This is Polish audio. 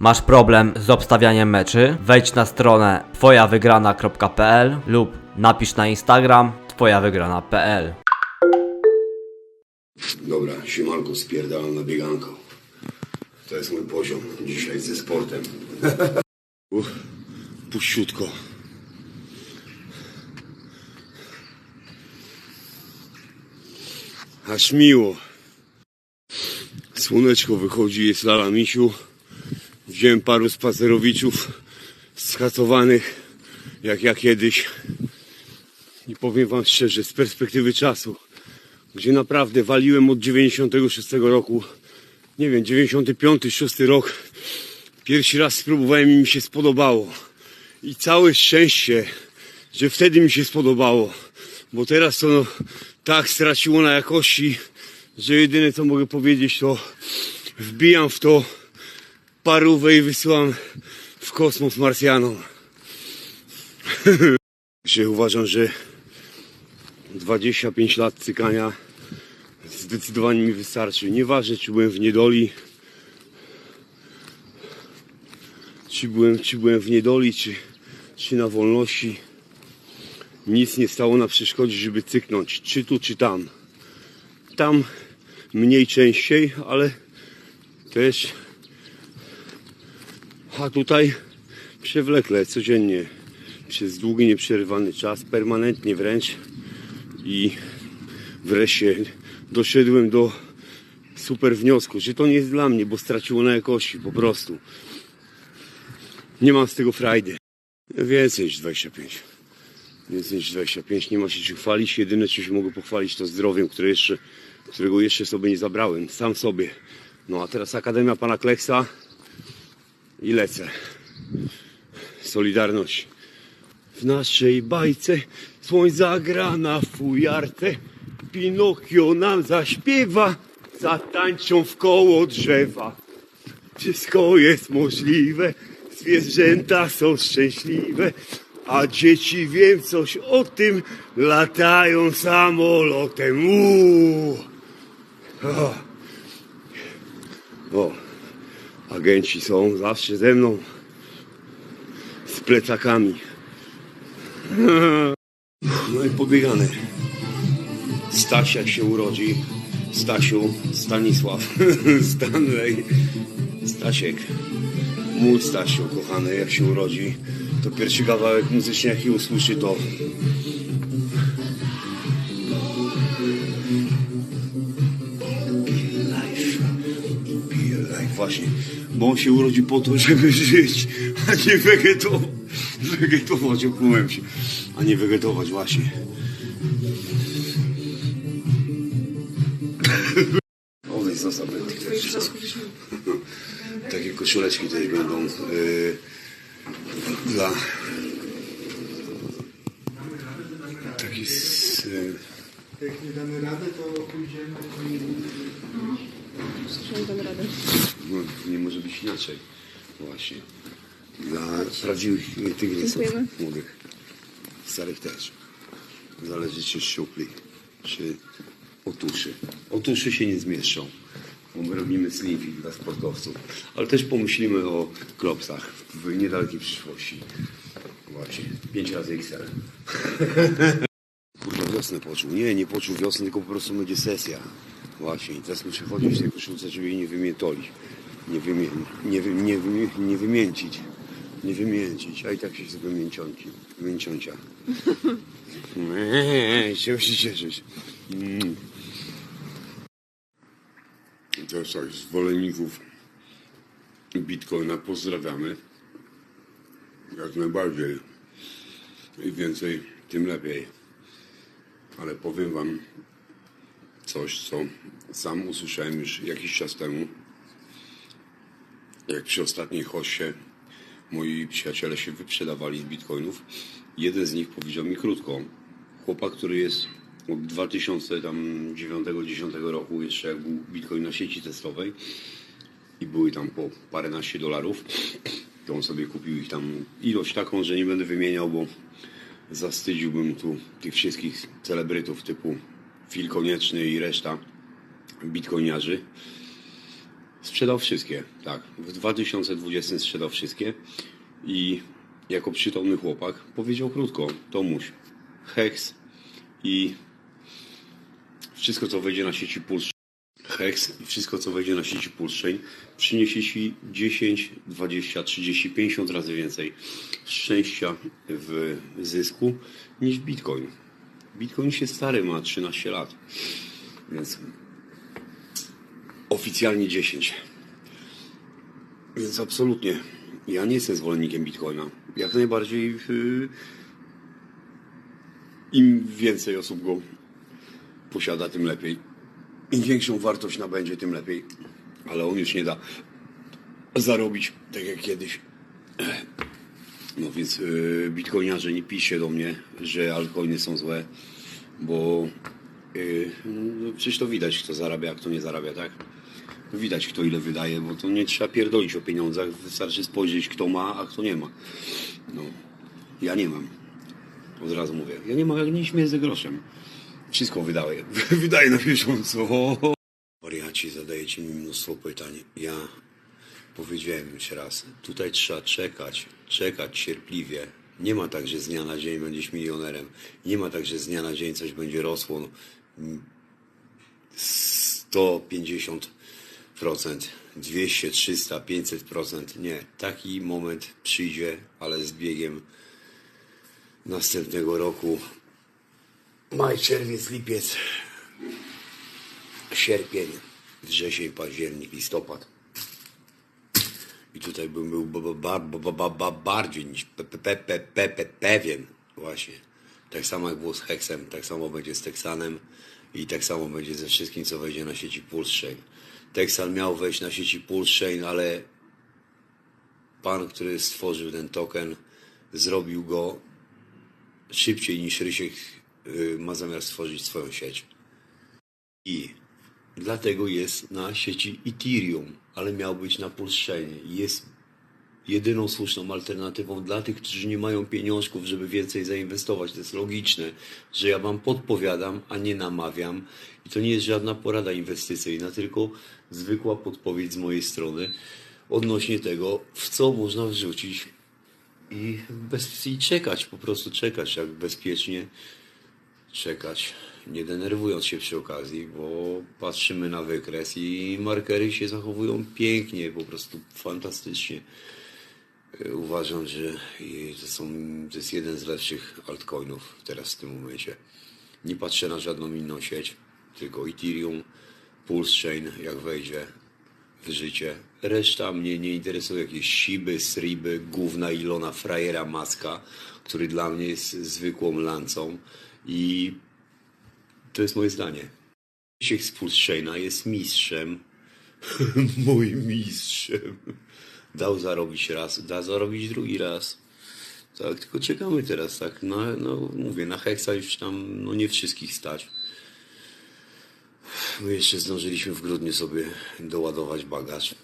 Masz problem z obstawianiem meczy? Wejdź na stronę twojawygrana.pl lub napisz na Instagram twojawygrana.pl Dobra, siemanko, spierdalam na bieganko. To jest mój poziom dzisiaj ze sportem. Uff, puściutko. Aż miło. Słoneczko wychodzi, jest lala misiu. Wziąłem paru spacerowiczów skacowanych, jak ja kiedyś. I powiem wam szczerze, z perspektywy czasu, gdzie naprawdę waliłem od 96 roku, nie wiem, 95, 6 rok, pierwszy raz spróbowałem i mi się spodobało. I całe szczęście, że wtedy mi się spodobało, bo teraz to no, tak straciło na jakości, że jedyne co mogę powiedzieć to wbijam w to parówę i wysyłam w kosmos Marsjanom. Się uważam, że 25 lat cykania zdecydowanie mi wystarczy. Nieważne, czy byłem w niedoli, czy byłem, czy byłem w niedoli, czy, czy na wolności. Nic nie stało na przeszkodzie, żeby cyknąć, czy tu, czy tam. Tam mniej częściej, ale też. A tutaj przewlekle, codziennie, przez długi, nieprzerywany czas, permanentnie wręcz i wreszcie doszedłem do super wniosku, że to nie jest dla mnie, bo straciło na jakości po prostu. Nie mam z tego frajdy. Więcej niż 25. Więcej niż 25. Nie ma się czym chwalić. Jedyne, czym się mogę pochwalić, to zdrowiem, które jeszcze, którego jeszcze sobie nie zabrałem. Sam sobie. No a teraz Akademia Pana Kleksa i lecę. Solidarność. W naszej bajce słoń zagra na fujarce. Pinokio nam zaśpiewa, zatańczą w koło drzewa. Wszystko jest możliwe, zwierzęta są szczęśliwe, a dzieci wiem coś o tym, latają samolotem. Uuu. O. agenci są zawsze ze mną, z plecakami. No i pobiegane. Staś jak się urodzi. Stasiu, Stanisław, Stanley, Stasiek. Mój Stasiu, kochany, jak się urodzi, to pierwszy kawałek muzyczny, jaki usłyszy, to właśnie. Bo on się urodzi po to, żeby żyć, a nie wegetować. Wegetować, okułem się. A nie wegetować, właśnie. Odejdź, zostaw ten TikTok. Takie koszuleczki też będą yy, dla takich z, yy, Jak nie damy radę, to pójdziemy i Dam radę. No, nie może być inaczej. Właśnie. Dla prawdziwych tygrysów Dziękujemy. młodych. Starych też. Zależy czy szczupli, czy otuszy. Otuszy się nie zmieszczą. Bo my robimy fit dla sportowców. Ale też pomyślimy o klopsach w niedalekiej przyszłości. Właśnie. Pięć razy XL. Kurde, wiosnę poczuł. Nie, nie poczuł wiosny, tylko po prostu będzie sesja. Właśnie. I teraz muszę chodzić w tej koszulce, żeby jej nie wymiętolić. Nie, wymie, nie, wy, nie, nie wymięcić. Nie wymięcić. A i tak się z wymięcionki. Wymięcioncia. Eee, się cieszyć. Mm. I Teraz tak, zwolenników Bitcoina pozdrawiamy. Jak najbardziej. I więcej, tym lepiej. Ale powiem wam coś, co sam usłyszałem już jakiś czas temu. Jak przy ostatniej hoście moi przyjaciele się wyprzedawali z bitcoinów. Jeden z nich powiedział mi krótko. Chłopak, który jest od 2009-2010 roku, jeszcze jak był bitcoin na sieci testowej i były tam po paręnaście dolarów, to on sobie kupił ich tam ilość taką, że nie będę wymieniał, bo zastydziłbym tu tych wszystkich celebrytów typu Phil Konieczny i reszta bitcoiniarzy. Sprzedał wszystkie, tak. W 2020 sprzedał wszystkie i jako przytomny chłopak powiedział krótko, Tomuś, Hex i wszystko co wejdzie na sieci Puls Hex i wszystko co wejdzie na sieci Pulschain przyniesie Ci 10, 20, 30, 50 razy więcej szczęścia w zysku niż Bitcoin. Bitcoin się stary ma 13 lat, więc oficjalnie 10. Więc absolutnie. Ja nie jestem zwolennikiem Bitcoina. Jak najbardziej yy, im więcej osób go posiada, tym lepiej. Im większą wartość nabędzie, tym lepiej. Ale on już nie da zarobić tak jak kiedyś. No więc yy, bitcoiniarze nie piszcie do mnie, że altcoiny są złe, bo no, przecież to widać, kto zarabia, a kto nie zarabia, tak? Widać, kto ile wydaje, bo to nie trzeba pierdolić o pieniądzach, wystarczy spojrzeć, kto ma, a kto nie ma. No, ja nie mam. Od razu mówię. Ja nie mam, jak nie śmieję ze groszem. Wszystko wydaję. Wydaję na bieżąco. Wariaci, zadajecie mi mnóstwo pytań. Ja powiedziałem już raz, tutaj trzeba czekać, czekać cierpliwie. Nie ma tak, że z dnia na dzień będziesz milionerem. Nie ma tak, że z dnia na dzień coś będzie rosło. No, 150%, 200, 300, 500%. Nie, taki moment przyjdzie, ale z biegiem następnego roku. Maj, czerwiec, lipiec, sierpień, wrzesień, październik, listopad. I tutaj bym był ba, ba, ba, ba, ba, ba, bardziej niż pe, pe, pe, pe, pe, pe, pewien właśnie. Tak samo jak było z Hexem, tak samo będzie z Texanem i tak samo będzie ze wszystkim, co wejdzie na sieci Pulse Texan miał wejść na sieci Pulse ale pan, który stworzył ten token, zrobił go szybciej niż Rysiek y, ma zamiar stworzyć swoją sieć. I dlatego jest na sieci Ethereum, ale miał być na Pulsechainie. Jest jedyną słuszną alternatywą dla tych, którzy nie mają pieniążków, żeby więcej zainwestować. To jest logiczne, że ja wam podpowiadam, a nie namawiam. I to nie jest żadna porada inwestycyjna, tylko zwykła podpowiedź z mojej strony odnośnie tego, w co można wrzucić i, bez, i czekać, po prostu czekać, jak bezpiecznie czekać, nie denerwując się przy okazji, bo patrzymy na wykres i markery się zachowują pięknie, po prostu fantastycznie. E, Uważam, że to, są, to jest jeden z lepszych altcoinów teraz w tym momencie. Nie patrzę na żadną inną sieć, tylko Ethereum, Pulse Chain, jak wejdzie w życie. Reszta mnie nie interesuje. Jakieś siby, sriby, gówna Ilona Frajera Maska, który dla mnie jest zwykłą lancą i to jest moje zdanie. Krzysiek z Pulschaina jest mistrzem, moim mistrzem. Dał zarobić raz, da zarobić drugi raz. Tak, tylko czekamy teraz, tak, no, no mówię, na heksa już tam, no nie wszystkich stać. My jeszcze zdążyliśmy w grudniu sobie doładować bagaż.